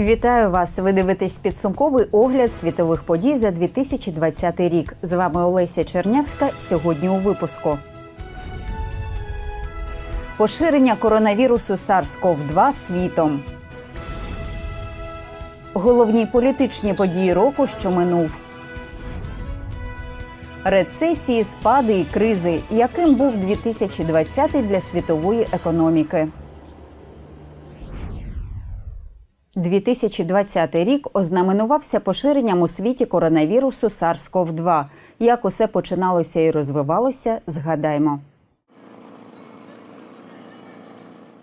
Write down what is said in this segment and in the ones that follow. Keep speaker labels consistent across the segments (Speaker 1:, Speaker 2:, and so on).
Speaker 1: Вітаю вас! Ви дивитесь підсумковий огляд світових подій за 2020 рік. З вами Олеся Чернявська. Сьогодні у випуску. Поширення коронавірусу SARS-CoV-2 світом. Головні політичні події року, що минув. Рецесії, спади і кризи. Яким був 2020 для світової економіки? 2020 рік ознаменувався поширенням у світі коронавірусу SARS-CoV-2. Як усе починалося і розвивалося, згадаймо.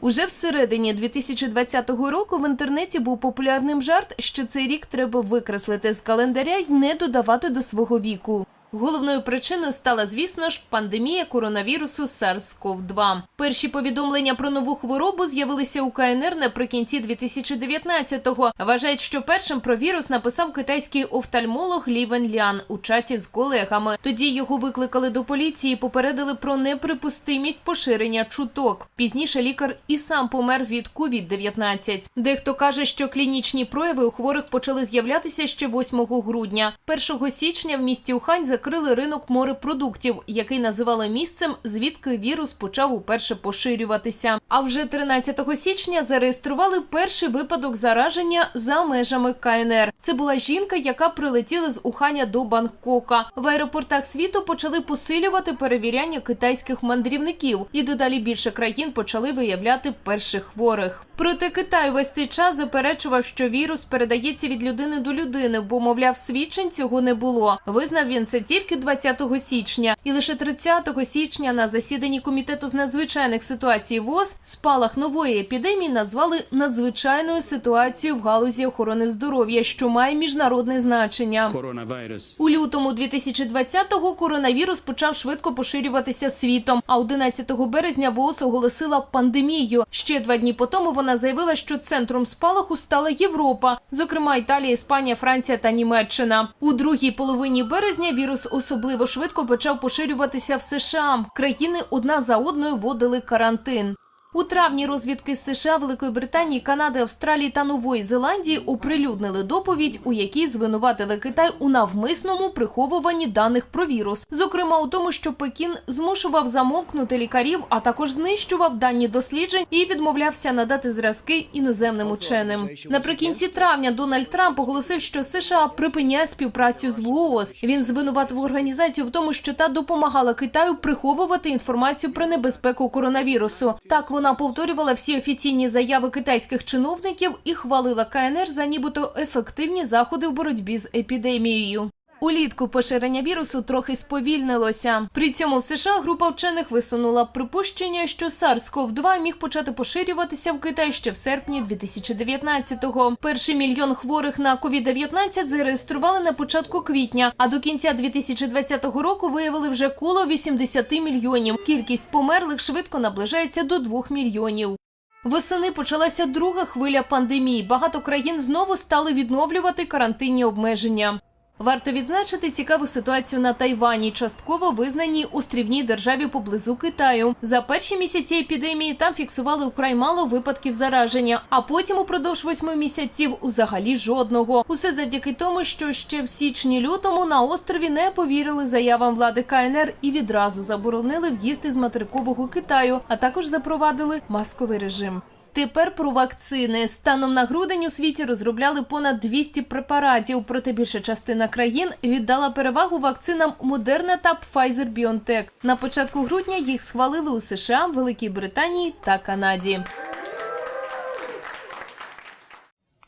Speaker 2: Уже всередині 2020 року в інтернеті був популярним жарт, що цей рік треба викреслити з календаря й не додавати до свого віку. Головною причиною стала, звісно ж, пандемія коронавірусу SARS-CoV-2. Перші повідомлення про нову хворобу з'явилися у КНР наприкінці 2019-го. Вважають, що першим про вірус написав китайський офтальмолог Лі Венлян у чаті з колегами. Тоді його викликали до поліції, і попередили про неприпустимість поширення чуток. Пізніше лікар і сам помер від COVID-19. Дехто каже, що клінічні прояви у хворих почали з'являтися ще 8 грудня. 1 січня в місті Ухань закрили ринок морепродуктів, який називали місцем, звідки вірус почав уперше поширюватися. А вже 13 січня зареєстрували перший випадок зараження за межами КНР. Це була жінка, яка прилетіла з Уханя до Бангкока. В аеропортах світу почали посилювати перевіряння китайських мандрівників, і дедалі більше країн почали виявляти перших хворих. Проте Китай весь цей час заперечував, що вірус передається від людини до людини, бо мовляв, свідчень цього не було. Визнав він це тільки 20 січня, і лише 30 січня на засіданні комітету з надзвичайних ситуацій ВОЗ спалах нової епідемії назвали надзвичайною ситуацією в галузі охорони здоров'я, що має міжнародне значення.
Speaker 3: coronavirus.
Speaker 2: У лютому 2020-го коронавірус почав швидко поширюватися світом. А 11 березня ВООЗ оголосила пандемію. Ще два дні по тому вона заявила, що центром спалаху стала Європа, зокрема Італія, Іспанія, Франція та Німеччина. У другій половині березня вірус особливо швидко почав поширюватися в США. Країни одна за одною вводили карантин. У травні розвідки з США, Великої Британії, Канади, Австралії та Нової Зеландії оприлюднили доповідь, у якій звинуватили Китай у навмисному приховуванні даних про вірус, зокрема у тому, що Пекін змушував замовкнути лікарів, а також знищував дані досліджень і відмовлявся надати зразки іноземним ученим. Наприкінці травня Дональд Трамп оголосив, що США припиняє співпрацю з ВООЗ. Він звинуватив організацію в тому, що та допомагала Китаю приховувати інформацію про небезпеку коронавірусу. Так вона повторювала всі офіційні заяви китайських чиновників і хвалила КНР за нібито ефективні заходи в боротьбі з епідемією. Улітку поширення вірусу трохи сповільнилося. При цьому в США група вчених висунула припущення, що SARS-CoV-2 міг почати поширюватися в Китай ще в серпні 2019-го. Перший мільйон хворих на COVID-19 зареєстрували на початку квітня, а до кінця 2020 року виявили вже коло 80 мільйонів. Кількість померлих швидко наближається до 2 мільйонів. Восени почалася друга хвиля пандемії. Багато країн знову стали відновлювати карантинні обмеження. Варто відзначити цікаву ситуацію на Тайвані, частково визнаній острівній державі поблизу Китаю. За перші місяці епідемії там фіксували вкрай мало випадків зараження, а потім упродовж восьми місяців взагалі жодного. Усе завдяки тому, що ще в січні-лютому на острові не повірили заявам влади КНР і відразу заборонили в'їзд із материкового Китаю, а також запровадили масковий режим. Тепер про вакцини. Станом на грудень у світі розробляли понад 200 препаратів, проте більша частина країн віддала перевагу вакцинам Moderna та Pfizer-BioNTech. На початку грудня їх схвалили у США, Великій Британії та Канаді.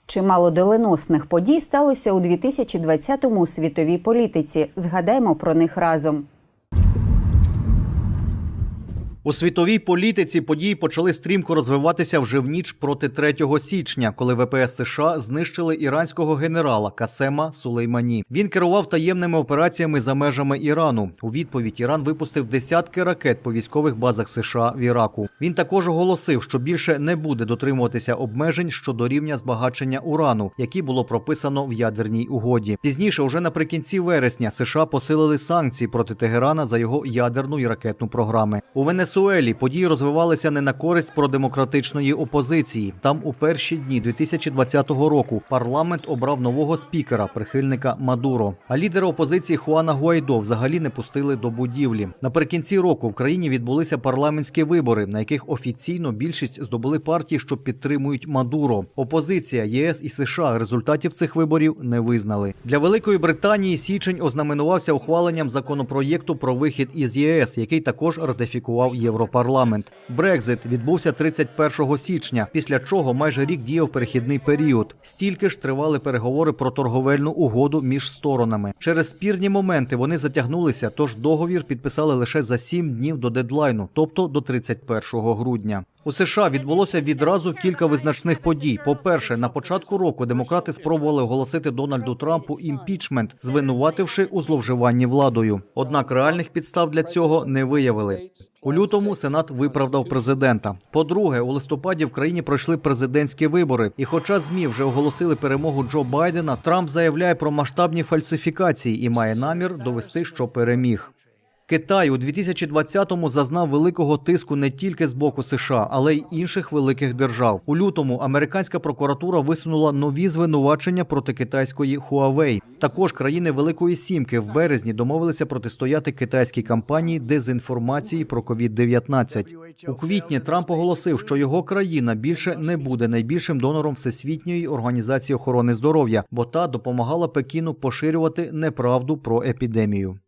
Speaker 1: Чимало доленосних подій сталося у 2020-му у світовій політиці. Згадаймо про них разом.
Speaker 4: У світовій політиці події почали стрімко розвиватися вже в ніч проти 3 січня, коли ВПС США знищили іранського генерала Касема Сулеймані. Він керував таємними операціями за межами Ірану. У відповідь Іран випустив десятки ракет по військових базах США в Іраку. Він також оголосив, що більше не буде дотримуватися обмежень щодо рівня збагачення урану, які було прописано в ядерній угоді. Пізніше, уже наприкінці вересня, США посилили санкції проти Тегерана за його ядерну і ракетну програми. У Венесуелі Венесуелі події розвивалися не на користь продемократичної опозиції. Там у перші дні 2020 року парламент обрав нового спікера, прихильника Мадуро. А лідера опозиції Хуана Гуайдо взагалі не пустили до будівлі. Наприкінці року в країні відбулися парламентські вибори, на яких офіційно більшість здобули партії, що підтримують Мадуро. Опозиція ЄС і США результатів цих виборів не визнали. Для Великої Британії січень ознаменувався ухваленням законопроєкту про вихід із ЄС, який також ратифікував Європарламент. Брекзит відбувся 31 січня, після чого майже рік діяв перехідний період. Стільки ж тривали переговори про торговельну угоду між сторонами. Через спірні моменти вони затягнулися, тож договір підписали лише за сім днів до дедлайну, тобто до 31 грудня. У США відбулося відразу кілька визначних подій. По-перше, на початку року демократи спробували оголосити Дональду Трампу імпічмент, звинувативши у зловживанні владою. Однак реальних підстав для цього не виявили. У лютому Сенат виправдав президента. По-друге, у листопаді в країні пройшли президентські вибори. І, хоча змі вже оголосили перемогу Джо Байдена, Трамп заявляє про масштабні фальсифікації і має намір довести, що переміг. Китай у 2020-му зазнав великого тиску не тільки з боку США, але й інших великих держав. У лютому американська прокуратура висунула нові звинувачення проти китайської Huawei. Також країни Великої Сімки в березні домовилися протистояти китайській кампанії дезінформації про COVID-19. У квітні Трамп оголосив, що його країна більше не буде найбільшим донором Всесвітньої організації охорони здоров'я, бо та допомагала Пекіну поширювати неправду про епідемію.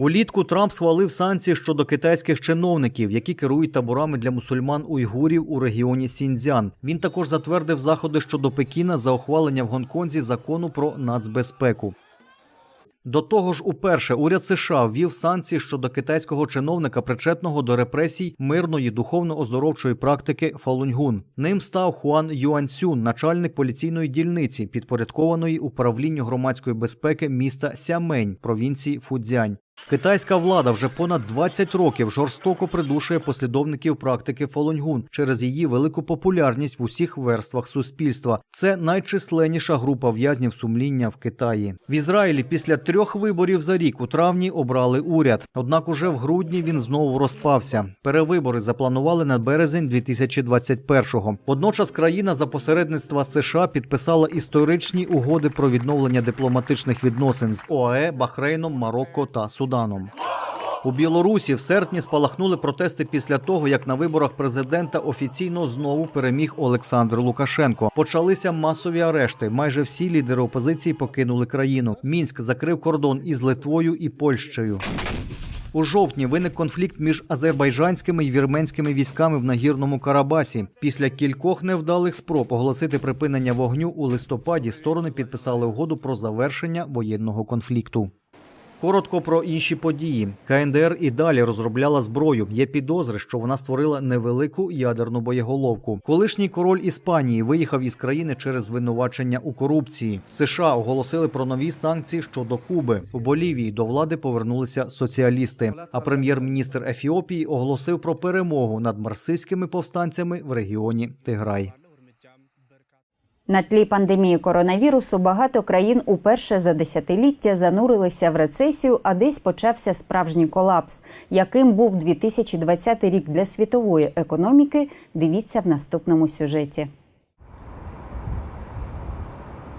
Speaker 4: Улітку Трамп схвалив санкції щодо китайських чиновників, які керують таборами для мусульман уйгурів у регіоні Сіньцзян. Він також затвердив заходи щодо Пекіна за ухвалення в Гонконзі закону про нацбезпеку. До того ж, уперше уряд США ввів санкції щодо китайського чиновника, причетного до репресій мирної духовно-оздоровчої практики Фалуньгун. Ним став Хуан Юаньсюн, начальник поліційної дільниці, підпорядкованої управлінню громадської безпеки міста Сямень, провінції Фудзянь. Китайська влада вже понад 20 років жорстоко придушує послідовників практики Фолуньгун через її велику популярність в усіх верствах суспільства. Це найчисленніша група в'язнів сумління в Китаї. В Ізраїлі після трьох виборів за рік у травні обрали уряд. Однак уже в грудні він знову розпався. Перевибори запланували на березень 2021-го. Водночас країна за посередництва США підписала історичні угоди про відновлення дипломатичних відносин з ОАЕ, Бахрейном, Марокко та Суданом. У Білорусі в серпні спалахнули протести після того, як на виборах президента офіційно знову переміг Олександр Лукашенко. Почалися масові арешти. Майже всі лідери опозиції покинули країну. Мінськ закрив кордон із Литвою і Польщею. У жовтні виник конфлікт між азербайджанськими і вірменськими військами в нагірному Карабасі. Після кількох невдалих спроб оголосити припинення вогню у листопаді сторони підписали угоду про завершення воєнного конфлікту. Коротко про інші події. КНДР і далі розробляла зброю. Є підозри, що вона створила невелику ядерну боєголовку. Колишній король Іспанії виїхав із країни через звинувачення у корупції. США оголосили про нові санкції щодо Куби. У Болівії до влади повернулися соціалісти. А прем'єр-міністр Ефіопії оголосив про перемогу над марсистськими повстанцями в регіоні Тиграй.
Speaker 1: На тлі пандемії коронавірусу багато країн уперше за десятиліття занурилися в рецесію, а десь почався справжній колапс. Яким був 2020 рік для світової економіки? Дивіться в наступному сюжеті.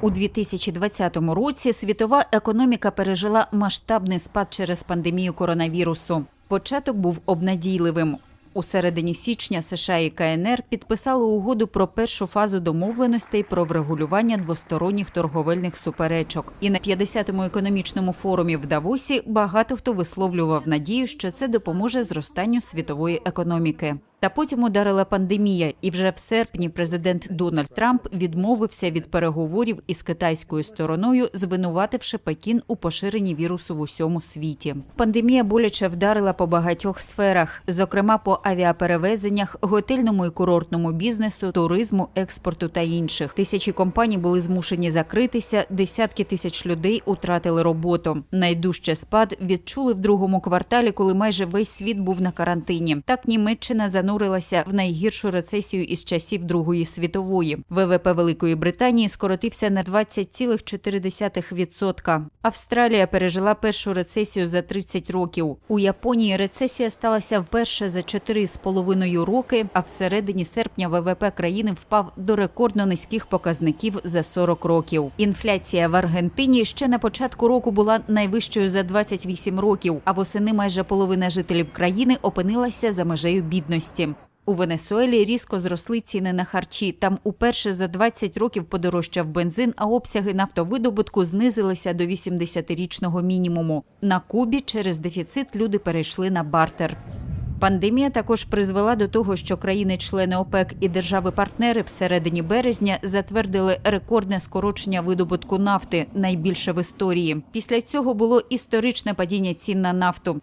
Speaker 1: У 2020 році світова економіка пережила масштабний спад через пандемію коронавірусу. Початок був обнадійливим. У середині січня США і КНР підписали угоду про першу фазу домовленостей про врегулювання двосторонніх торговельних суперечок. І на 50-му економічному форумі в Давосі багато хто висловлював надію, що це допоможе зростанню світової економіки. Та потім ударила пандемія, і вже в серпні президент Дональд Трамп відмовився від переговорів із китайською стороною, звинувативши Пекін у поширенні вірусу в усьому світі. Пандемія боляче вдарила по багатьох сферах, зокрема по авіаперевезеннях, готельному і курортному бізнесу, туризму, експорту та інших. Тисячі компаній були змушені закритися, десятки тисяч людей утратили роботу. Найдужче спад відчули в другому кварталі, коли майже весь світ був на карантині. Так Німеччина занурилася в найгіршу рецесію із часів Другої світової. ВВП Великої Британії скоротився на 20,4%. Австралія пережила першу рецесію за 30 років. У Японії рецесія сталася вперше за 4,5 роки, а всередині серпня ВВП країни впав до рекордно низьких показників за 40 років. Інфляція в Аргентині ще на початку року була найвищою за 28 років, а восени майже половина жителів країни опинилася за межею бідності. У Венесуелі різко зросли ціни на харчі. Там уперше за 20 років подорожчав бензин, а обсяги нафтовидобутку знизилися до 80-річного мінімуму. На Кубі через дефіцит люди перейшли на бартер. Пандемія також призвела до того, що країни-члени ОПЕК і держави-партнери всередині березня затвердили рекордне скорочення видобутку нафти, найбільше в історії. Після цього було історичне падіння цін на нафту.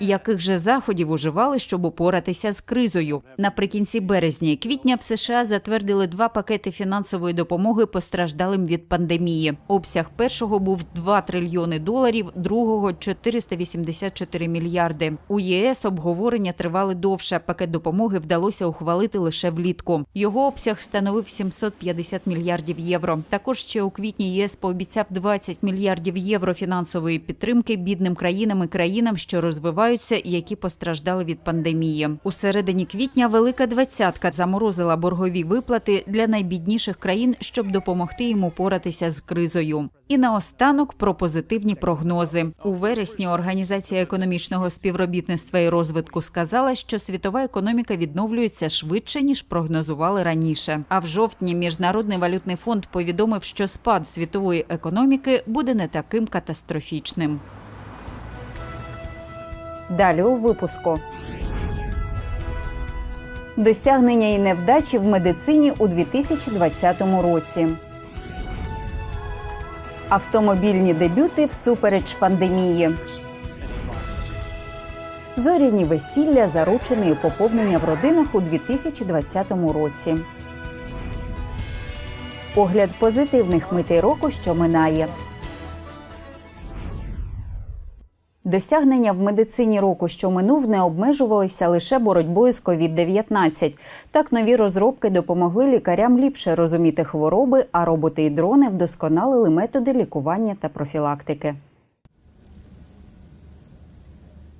Speaker 1: Яких же заходів уживали, щоб упоратися з кризою? Наприкінці березня і квітня в США затвердили два пакети фінансової допомоги постраждалим від пандемії. Обсяг першого був 2 трильйони доларів, другого 484 мільярди. У ЄС обговорення тривали довше. Пакет допомоги вдалося ухвалити лише влітку. Його обсяг становив 750 мільярдів євро. Також ще у квітні ЄС пообіцяв 20 мільярдів євро фінансової підтримки бідним країнам і країнам, що розвиваються, і які постраждали від пандемії. У середині квітня Велика Двадцятка заморозила боргові виплати для найбідніших країн, щоб допомогти їм упоратися з кризою. І наостанок про позитивні прогнози. У вересні Організація економічного співробітництва і розвитку сказала, що світова економіка відновлюється швидше ніж прогнозували раніше. А в жовтні Міжнародний валютний фонд повідомив, що спад світової економіки буде не таким катастрофічним.
Speaker 3: Далі у випуску. Досягнення і невдачі в медицині у 2020 році. Автомобільні дебюти всупереч пандемії. Зоряні весілля, заручені і поповнення в родинах у 2020 році. Огляд позитивних митей року, що минає. Досягнення в медицині року, що минув, не обмежувалися лише боротьбою з COVID-19. Так нові розробки допомогли лікарям ліпше розуміти хвороби, а роботи і дрони вдосконалили методи лікування та профілактики.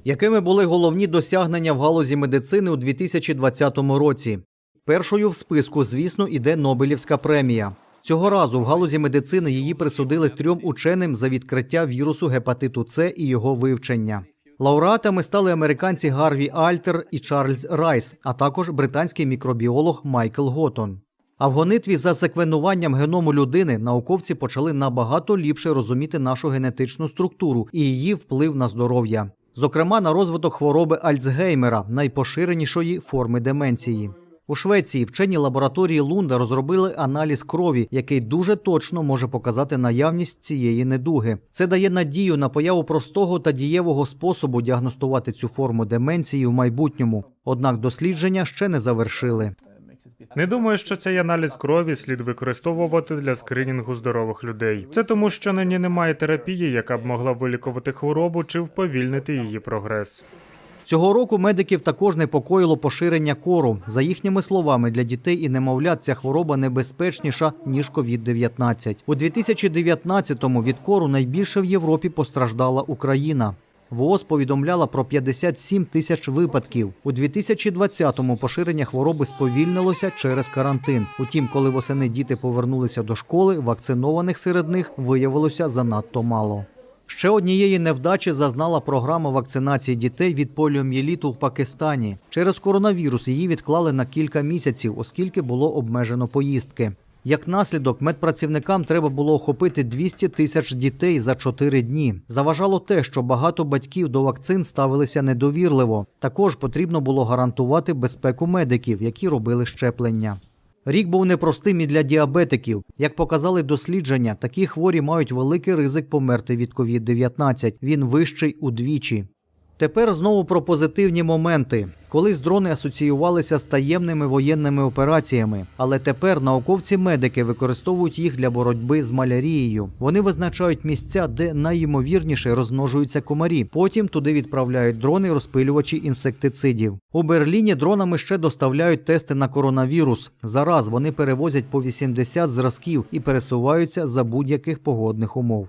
Speaker 4: Якими були головні досягнення в галузі медицини у 2020 році? Першою в списку, звісно, іде Нобелівська премія. Цього разу в галузі медицини її присудили трьом ученим за відкриття вірусу гепатиту С і його вивчення. Лауреатами стали американці Гарві Альтер і Чарльз Райс, а також британський мікробіолог Майкл Готон. А в гонитві за секвенуванням геному людини науковці почали набагато ліпше розуміти нашу генетичну структуру і її вплив на здоров'я, зокрема на розвиток хвороби Альцгеймера, найпоширенішої форми деменції. У Швеції вчені лабораторії Лунда розробили аналіз крові, який дуже точно може показати наявність цієї недуги. Це дає надію на появу простого та дієвого способу діагностувати цю форму деменції в майбутньому. Однак дослідження ще не завершили.
Speaker 5: Не думаю, що цей аналіз крові слід використовувати для скринінгу здорових людей. Це тому, що нині немає терапії, яка б могла вилікувати хворобу чи вповільнити її прогрес.
Speaker 4: Цього року медиків також непокоїло поширення кору. За їхніми словами, для дітей і немовлят ця хвороба небезпечніша ніж COVID-19. У 2019-му від кору найбільше в Європі постраждала Україна. ВООЗ повідомляла про 57 тисяч випадків. У 2020-му поширення хвороби сповільнилося через карантин. Утім, коли восени діти повернулися до школи, вакцинованих серед них виявилося занадто мало. Ще однієї невдачі зазнала програма вакцинації дітей від поліомієліту в Пакистані. Через коронавірус її відклали на кілька місяців, оскільки було обмежено поїздки. Як наслідок, медпрацівникам треба було охопити 200 тисяч дітей за 4 дні. Заважало те, що багато батьків до вакцин ставилися недовірливо. Також потрібно було гарантувати безпеку медиків, які робили щеплення. Рік був непростим і для діабетиків. Як показали дослідження, такі хворі мають великий ризик померти від COVID-19. Він вищий удвічі. Тепер знову про позитивні моменти. Колись дрони асоціювалися з таємними воєнними операціями, але тепер науковці-медики використовують їх для боротьби з малярією. Вони визначають місця, де найімовірніше розмножуються комарі. Потім туди відправляють дрони розпилювачі інсектицидів. У Берліні дронами ще доставляють тести на коронавірус. Зараз вони перевозять по 80 зразків і пересуваються за будь-яких погодних умов.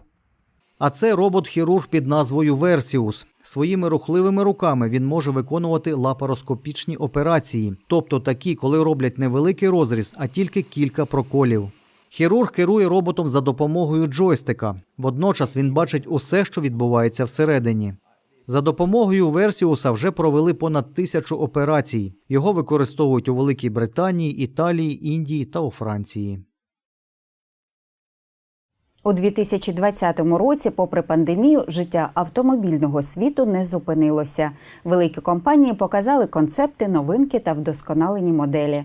Speaker 4: А це робот-хірург під назвою Версіус. Своїми рухливими руками він може виконувати лапароскопічні операції, тобто такі, коли роблять невеликий розріз, а тільки кілька проколів. Хірург керує роботом за допомогою джойстика. Водночас він бачить усе, що відбувається всередині. За допомогою Версіуса вже провели понад тисячу операцій. Його використовують у Великій Британії, Італії, Індії та у Франції.
Speaker 3: У 2020 році, попри пандемію, життя автомобільного світу не зупинилося. Великі компанії показали концепти, новинки та вдосконалені моделі.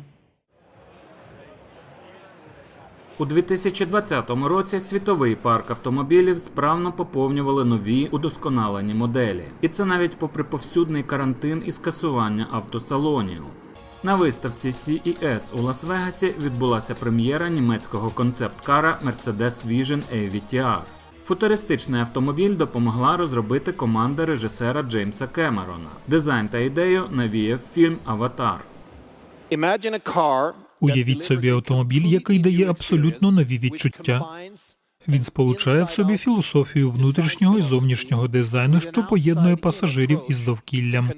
Speaker 6: У 2020 році світовий парк автомобілів справно поповнювали нові удосконалені моделі, і це навіть попри повсюдний карантин і скасування автосалонів. На виставці CES у Лас-Вегасі відбулася прем'єра німецького концепт-кара Mercedes Vision AVTR. Футуристичний автомобіль допомогла розробити команда режисера Джеймса Кемерона. Дизайн та ідею навіяв фільм Аватар.
Speaker 7: Уявіть собі автомобіль, який дає абсолютно нові відчуття. Він сполучає в собі філософію внутрішнього і зовнішнього дизайну, що поєднує пасажирів із довкіллям.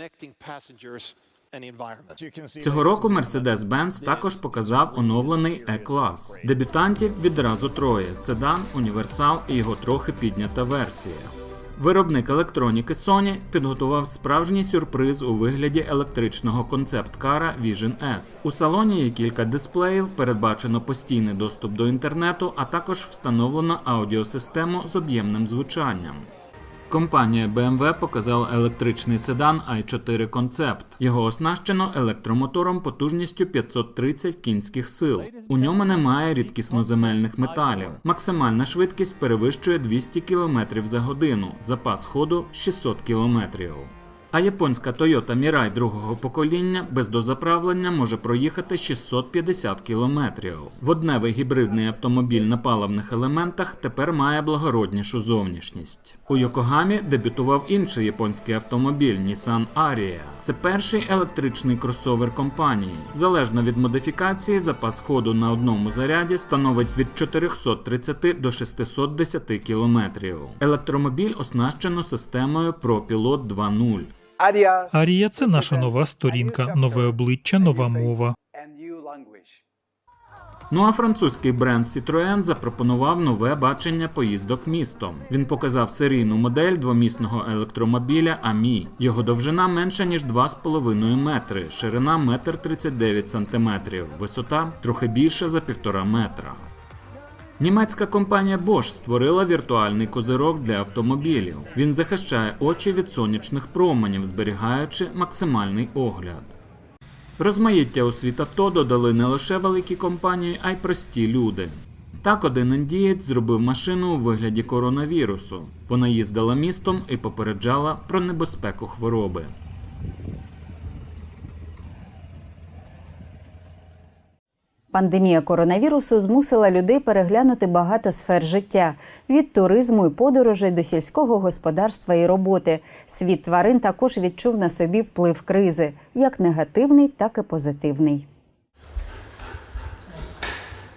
Speaker 6: Цього року Mercedes-Benz також показав оновлений E-клас. Дебютантів відразу троє: седан, універсал і його трохи піднята версія. Виробник електроніки Sony підготував справжній сюрприз у вигляді електричного концепт-кара Vision S. У салоні є кілька дисплеїв, передбачено постійний доступ до інтернету, а також встановлено аудіосистему з об'ємним звучанням. Компанія BMW показала електричний седан i4 Concept. Його оснащено електромотором потужністю 530 кінських сил. У ньому немає рідкісноземельних металів. Максимальна швидкість перевищує 200 км за годину, запас ходу 600 км. А японська Toyota Mirai другого покоління без дозаправлення може проїхати 650 кілометрів. Водневий гібридний автомобіль на паливних елементах тепер має благороднішу зовнішність. У Йокогамі дебютував інший японський автомобіль Nissan Ariya. Це перший електричний кросовер компанії. Залежно від модифікації, запас ходу на одному заряді становить від 430 до 610 кілометрів. Електромобіль оснащено системою ProPilot 2.0.
Speaker 7: Арія це наша нова сторінка, нове обличчя, нова мова.
Speaker 6: Ну а французький бренд Citroën запропонував нове бачення поїздок містом. Він показав серійну модель двомісного електромобіля AMI. Його довжина менша ніж 2,5 метри, ширина 1,39 см, висота трохи більша за 1,5 метра. Німецька компанія Bosch створила віртуальний козирок для автомобілів. Він захищає очі від сонячних променів, зберігаючи максимальний огляд. Розмаїття у світ авто додали не лише великі компанії, а й прості люди. Так один індієць зробив машину у вигляді коронавірусу. Вона їздила містом і попереджала про небезпеку хвороби.
Speaker 3: Пандемія коронавірусу змусила людей переглянути багато сфер життя від туризму і подорожей до сільського господарства і роботи. Світ тварин також відчув на собі вплив кризи, як негативний, так і позитивний.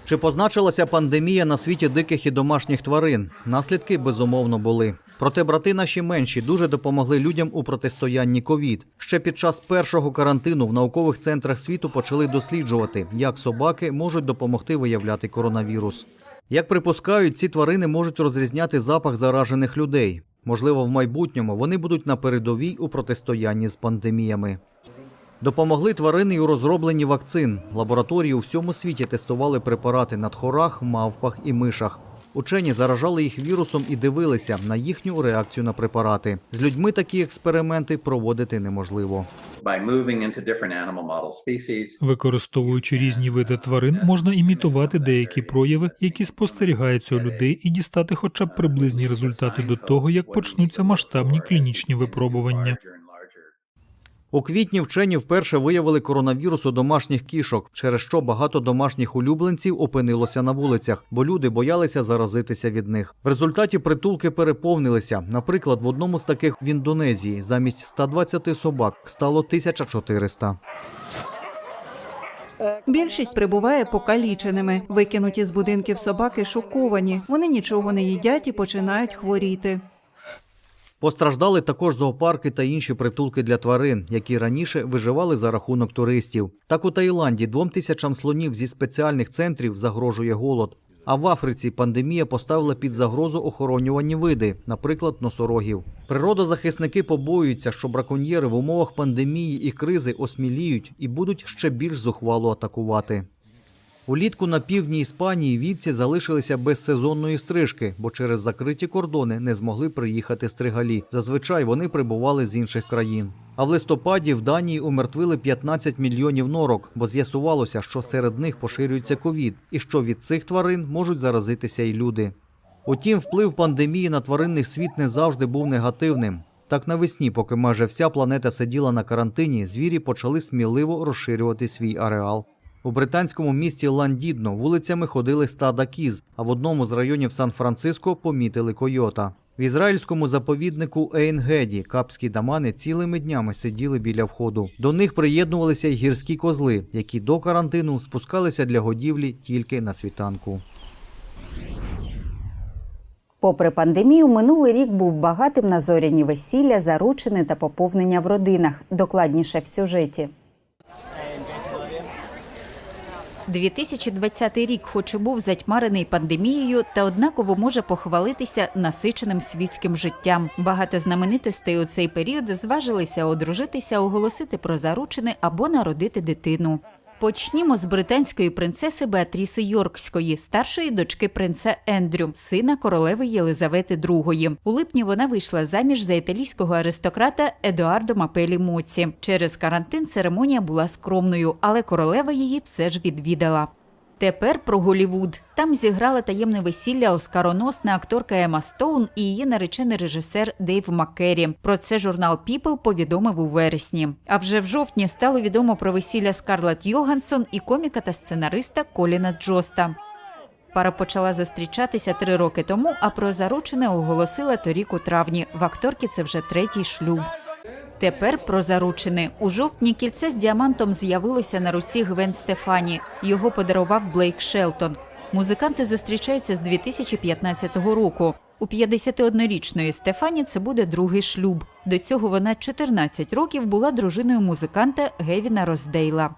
Speaker 4: Чи позначилася пандемія на світі диких і домашніх тварин? Наслідки безумовно були. Проте брати наші менші дуже допомогли людям у протистоянні ковід. Ще під час першого карантину в наукових центрах світу почали досліджувати, як собаки можуть допомогти виявляти коронавірус. Як припускають, ці тварини можуть розрізняти запах заражених людей. Можливо, в майбутньому вони будуть на передовій у протистоянні з пандеміями. Допомогли тварини й у розробленні вакцин. Лабораторії у всьому світі тестували препарати на тхорах, мавпах і мишах. Учені заражали їх вірусом і дивилися на їхню реакцію на препарати. З людьми такі експерименти проводити неможливо.
Speaker 7: Використовуючи різні види тварин, можна імітувати деякі прояви, які спостерігаються у людей, і дістати хоча б приблизні результати до того, як почнуться масштабні клінічні випробування.
Speaker 4: У квітні вчені вперше виявили коронавірус у домашніх кішок, через що багато домашніх улюбленців опинилося на вулицях, бо люди боялися заразитися від них. В результаті притулки переповнилися. Наприклад, в одному з таких в Індонезії замість 120 собак стало 1400.
Speaker 8: Більшість прибуває покаліченими. Викинуті з будинків собаки шоковані. Вони нічого не їдять і починають хворіти.
Speaker 4: Постраждали також зоопарки та інші притулки для тварин, які раніше виживали за рахунок туристів. Так у Таїланді двом тисячам слонів зі спеціальних центрів загрожує голод. А в Африці пандемія поставила під загрозу охоронювані види, наприклад, носорогів. Природозахисники побоюються, що браконьєри в умовах пандемії і кризи осміліють і будуть ще більш зухвало атакувати. Улітку на півдні Іспанії вівці залишилися без сезонної стрижки, бо через закриті кордони не змогли приїхати стригалі. Зазвичай вони прибували з інших країн. А в листопаді в Данії умертвили 15 мільйонів норок, бо з'ясувалося, що серед них поширюється ковід, і що від цих тварин можуть заразитися й люди. Утім, вплив пандемії на тваринний світ не завжди був негативним. Так навесні, поки майже вся планета сиділа на карантині, звірі почали сміливо розширювати свій ареал. У британському місті Ландідно вулицями ходили стада кіз, а в одному з районів Сан-Франциско помітили койота. В ізраїльському заповіднику Ейнгеді капські дамани цілими днями сиділи біля входу. До них приєднувалися й гірські козли, які до карантину спускалися для годівлі тільки на світанку.
Speaker 3: Попри пандемію, минулий рік був багатим на зоряні весілля, заручини та поповнення в родинах. Докладніше в сюжеті.
Speaker 1: 2020 рік, хоч і був затьмарений пандемією, та однаково може похвалитися насиченим світським життям. Багато знаменитостей у цей період зважилися одружитися, оголосити про заручини або народити дитину. Почнімо з британської принцеси Беатріси Йоркської, старшої дочки принца Ендрю, сина королеви Єлизавети II. У липні вона вийшла заміж за італійського аристократа Едуардо Мапелі Моці. Через карантин церемонія була скромною, але королева її все ж відвідала. Тепер про Голівуд. Там зіграла таємне весілля оскароносна акторка Ема Стоун і її наречений режисер Дейв Маккері. Про це журнал People повідомив у вересні. А вже в жовтні стало відомо про весілля Скарлетт Йогансон і коміка та сценариста Коліна Джоста. Пара почала зустрічатися три роки тому, а про заручене оголосила торік у травні. В акторки це вже третій шлюб. Тепер про заручини. У жовтні кільце з діамантом з'явилося на руці Гвен Стефані. Його подарував Блейк Шелтон. Музиканти зустрічаються з 2015 року. У 51-річної Стефані це буде другий шлюб. До цього вона 14 років була дружиною музиканта Гевіна Роздейла.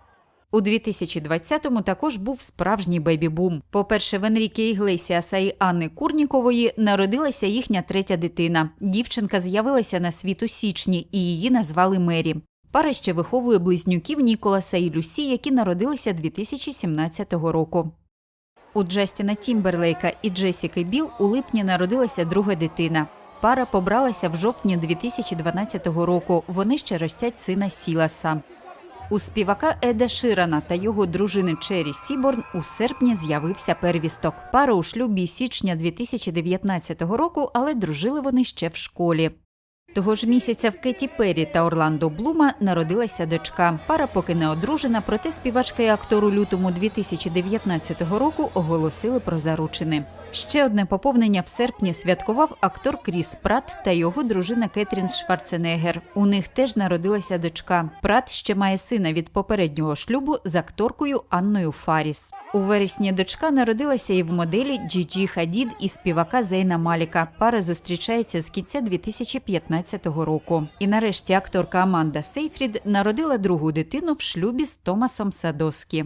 Speaker 1: У 2020-му також був справжній бебі-бум. По-перше, в Енріке Іглесіаса і Анни Курнікової народилася їхня третя дитина. Дівчинка з'явилася на світ у січні, і її назвали Мері. Пара ще виховує близнюків Ніколаса і Люсі, які народилися 2017 року. У Джастіна Тімберлейка і Джесіки Біл у липні народилася друга дитина. Пара побралася в жовтні 2012 року. Вони ще ростять сина Сіласа. У співака Еда Ширана та його дружини Чері Сіборн у серпні з'явився первісток. Пара у шлюбі січня 2019 року, але дружили вони ще в школі. Того ж місяця в Кеті Перрі та Орландо Блума народилася дочка. Пара поки не одружена, проте співачка і актор у лютому 2019 року оголосили про заручини. Ще одне поповнення в серпні святкував актор Кріс Прат та його дружина Кетрін Шварценеггер. У них теж народилася дочка. Прат ще має сина від попереднього шлюбу з акторкою Анною Фаріс. У вересні дочка народилася і в моделі Джіджі Хадід і співака Зейна Маліка. Пара зустрічається з кінця 2015 року. І нарешті акторка Аманда Сейфрід народила другу дитину в шлюбі з Томасом Садоскі.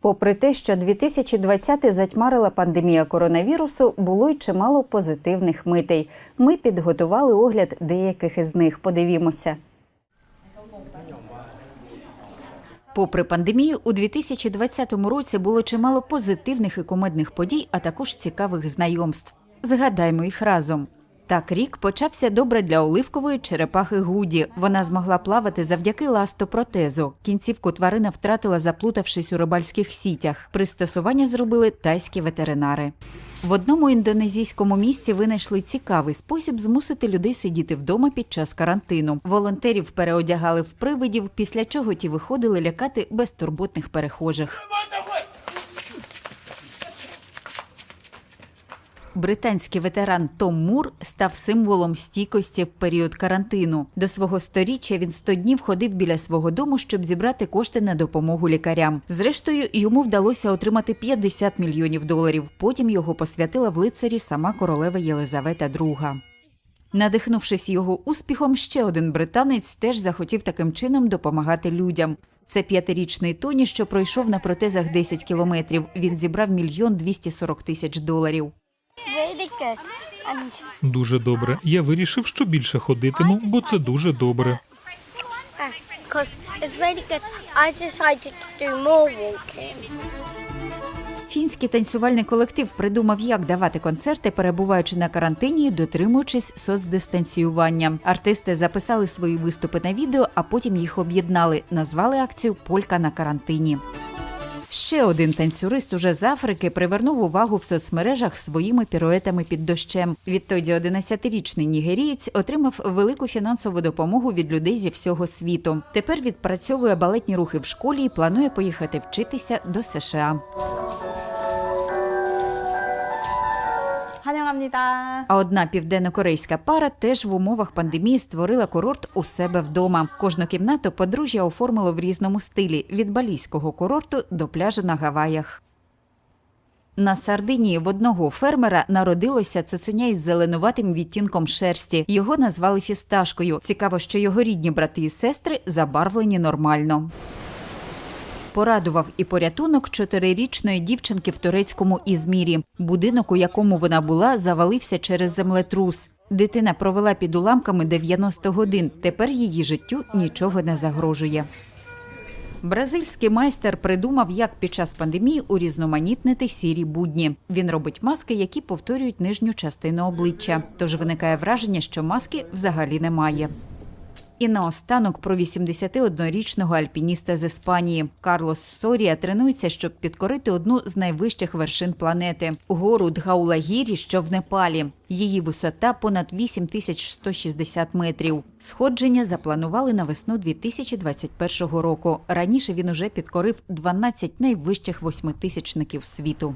Speaker 3: Попри те, що 2020 затьмарила пандемія коронавірусу, було й чимало позитивних митей. Ми підготували огляд деяких із них. Подивімося.
Speaker 1: Попри пандемію, у 2020 році було чимало позитивних і кумедних подій, а також цікавих знайомств. Згадаймо їх разом. Так рік почався добре для оливкової черепахи Гуді. Вона змогла плавати завдяки ластопротезу. Кінцівку тварина втратила, заплутавшись у рибальських сітях. Пристосування зробили тайські ветеринари. В одному індонезійському місті винайшли цікавий спосіб змусити людей сидіти вдома під час карантину. Волонтерів переодягали в привидів, після чого ті виходили лякати безтурботних перехожих. Британський ветеран Том Мур став символом стійкості в період карантину. До свого сторіччя він 100 днів ходив біля свого дому, щоб зібрати кошти на допомогу лікарям. Зрештою, йому вдалося отримати 50 мільйонів доларів. Потім його посвятила в лицарі сама королева Єлизавета II. Надихнувшись його успіхом, ще один британець теж захотів таким чином допомагати людям. Це п'ятирічний Тоні, що пройшов на протезах 10 кілометрів. Він зібрав мільйон 240 тисяч доларів.
Speaker 7: Дуже добре. Я вирішив, що більше ходитиму, бо це дуже добре.
Speaker 1: Фінський танцювальний колектив придумав, як давати концерти, перебуваючи на карантині, дотримуючись соцдистанціювання. Артисти записали свої виступи на відео, а потім їх об'єднали. Назвали акцію Полька на карантині. Ще один танцюрист уже з Африки привернув увагу в соцмережах своїми піруетами під дощем. Відтоді 11-річний нігерієць отримав велику фінансову допомогу від людей зі всього світу. Тепер відпрацьовує балетні рухи в школі і планує поїхати вчитися до США. А одна південнокорейська пара теж в умовах пандемії створила курорт у себе вдома. Кожну кімнату подружжя оформило в різному стилі від балійського курорту до пляжу на Гаваях. На Сардинії в одного фермера народилося цуценя із зеленуватим відтінком шерсті. Його назвали фісташкою. Цікаво, що його рідні брати і сестри забарвлені нормально. Порадував і порятунок чотирирічної дівчинки в турецькому Ізмірі. Будинок, у якому вона була, завалився через землетрус. Дитина провела під уламками 90 годин. Тепер її життю нічого не загрожує. Бразильський майстер придумав, як під час пандемії урізноманітнити сірі будні. Він робить маски, які повторюють нижню частину обличчя. Тож виникає враження, що маски взагалі немає. І наостанок про 81-річного альпініста з Іспанії. Карлос Сорія тренується, щоб підкорити одну з найвищих вершин планети гору Дгаулагірі, що в Непалі. Її висота понад 8160 метрів. Сходження запланували на весну 2021 року. Раніше він уже підкорив 12 найвищих восьмитисячників світу.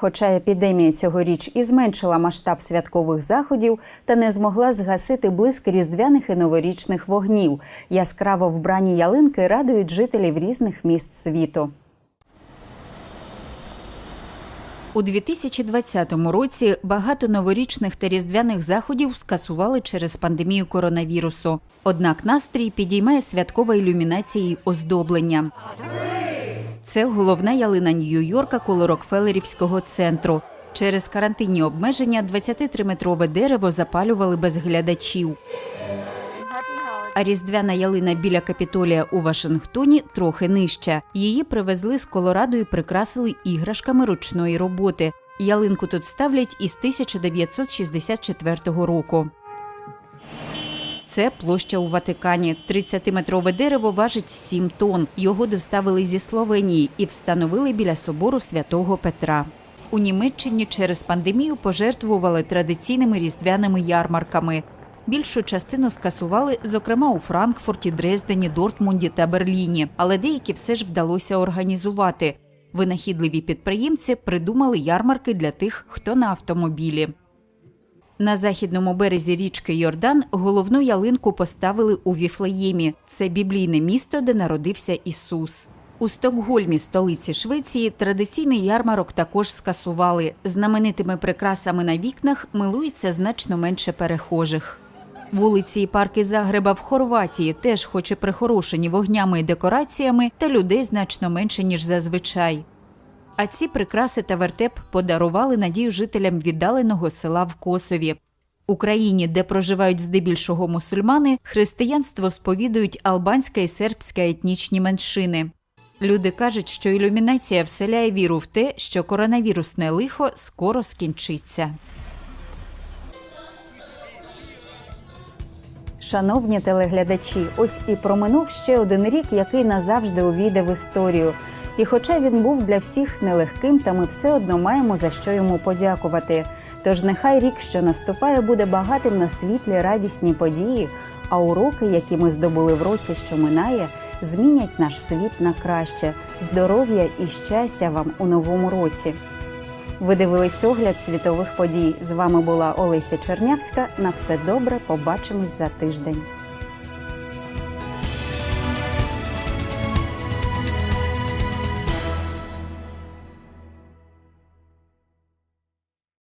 Speaker 3: Хоча епідемія цьогоріч і зменшила масштаб святкових заходів та не змогла згасити блиск різдвяних і новорічних вогнів, яскраво вбрані ялинки радують жителів різних міст світу.
Speaker 1: У 2020 році багато новорічних та різдвяних заходів скасували через пандемію коронавірусу. Однак настрій підіймає святкова ілюмінація й оздоблення. Це головна ялина Нью-Йорка коло Рокфелерівського центру. Через карантинні обмеження 23-метрове дерево запалювали без глядачів. А різдвяна ялина біля капітолія у Вашингтоні трохи нижча. Її привезли з Колорадо і прикрасили іграшками ручної роботи. Ялинку тут ставлять із 1964 року. Це площа у Ватикані. 30-метрове дерево важить 7 тонн. Його доставили зі Словенії і встановили біля собору святого Петра. У Німеччині через пандемію пожертвували традиційними різдвяними ярмарками. Більшу частину скасували, зокрема у Франкфурті, Дрездені, Дортмунді та Берліні, але деякі все ж вдалося організувати. Винахідливі підприємці придумали ярмарки для тих, хто на автомобілі. На західному березі річки Йордан головну ялинку поставили у Віфлеємі. Це біблійне місто, де народився Ісус. У Стокгольмі, столиці Швеції, традиційний ярмарок також скасували. Знаменитими прикрасами на вікнах милується значно менше перехожих. Вулиці і парки Загреба в Хорватії теж, хоч і прихорошені вогнями і декораціями, та людей значно менше ніж зазвичай. А ці прикраси та вертеп подарували надію жителям віддаленого села в Косові. У країні, де проживають здебільшого мусульмани, християнство сповідують албанська і сербська етнічні меншини. Люди кажуть, що ілюмінація вселяє віру в те, що коронавірусне лихо скоро скінчиться.
Speaker 3: Шановні телеглядачі, ось і проминув ще один рік, який назавжди увійде в історію. І хоча він був для всіх нелегким, та ми все одно маємо за що йому подякувати. Тож нехай рік, що наступає, буде багатим на світлі, радісні події, а уроки, які ми здобули в році, що минає, змінять наш світ на краще. Здоров'я і щастя вам у новому році. Ви дивились огляд світових подій. З вами була Олеся Чернявська. На все добре. Побачимось за тиждень.